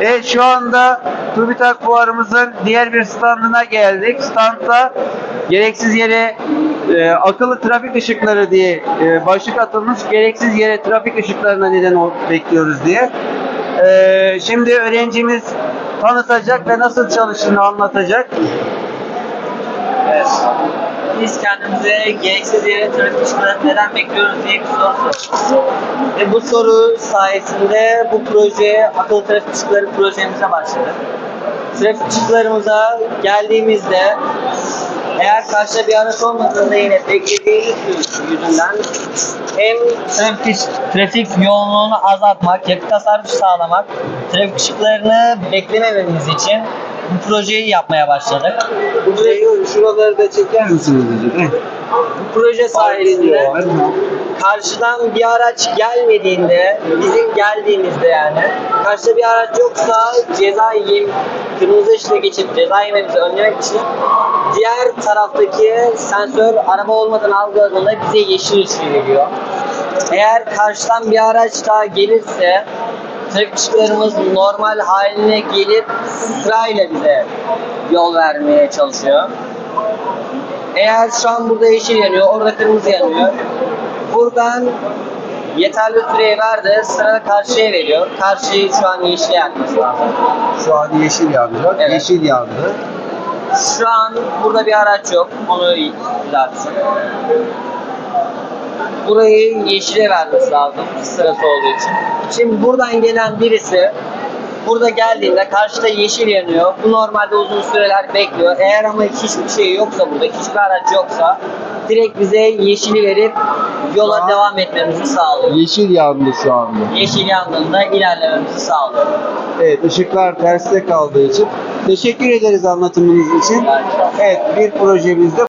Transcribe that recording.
Evet şu anda TÜBİTAK fuarımızın diğer bir standına geldik. Standta gereksiz yere e, akıllı trafik ışıkları diye e, başlık atılmış. Gereksiz yere trafik ışıklarına neden bekliyoruz diye. E, şimdi öğrencimiz tanıtacak ve nasıl çalıştığını anlatacak. Evet. Biz kendimize gereksiz yere trafik ışıklarını neden bekliyoruz diye bir soru sorduk. Ve bu soru sayesinde bu proje, akıllı trafik ışıkları projemize başladık. Trafik ışıklarımıza geldiğimizde eğer karşıda bir araç olmadığında yine beklediğimiz yüzünden hem trafik, trafik yoğunluğunu azaltmak, yakıt tasarrufu sağlamak, trafik ışıklarını beklemememiz için bu projeyi yapmaya başladık. Bu proje- şuraları da çeker misiniz hocam? bu proje sayesinde karşıdan bir araç gelmediğinde, bizim geldiğimizde yani, karşıda bir araç yoksa ceza yem, kırmızı ışıkta geçip ceza yememizi önlemek için diğer taraftaki sensör araba olmadan algıladığında bize yeşil ışığı veriyor. Eğer karşıdan bir araç daha gelirse trafik ışıklarımız normal haline gelip sırayla bize yol vermeye çalışıyor. Eğer şu an burada yeşil yanıyor, orada kırmızı yanıyor. Buradan yeterli süreyi verdi, sırada karşıya veriyor. Karşıyı şu an yeşile yakması lazım. Şu an yeşil yanıyor. Evet. Yeşil yandı. Şu an burada bir araç yok, onu düzeltsin. Burayı yeşile vermesi lazım sırası olduğu için. Şimdi buradan gelen birisi burada geldiğinde karşıda yeşil yanıyor. Bu normalde uzun süreler bekliyor. Eğer ama hiçbir şey yoksa burada, hiçbir araç yoksa direkt bize yeşili verip yola an- devam etmemizi sağlıyor. Yeşil yandı şu anda. Yeşil yandığında ilerlememizi sağlıyor. Evet, ışıklar terste kaldığı için. Teşekkür ederiz anlatımınız için. Evet, bir projemizde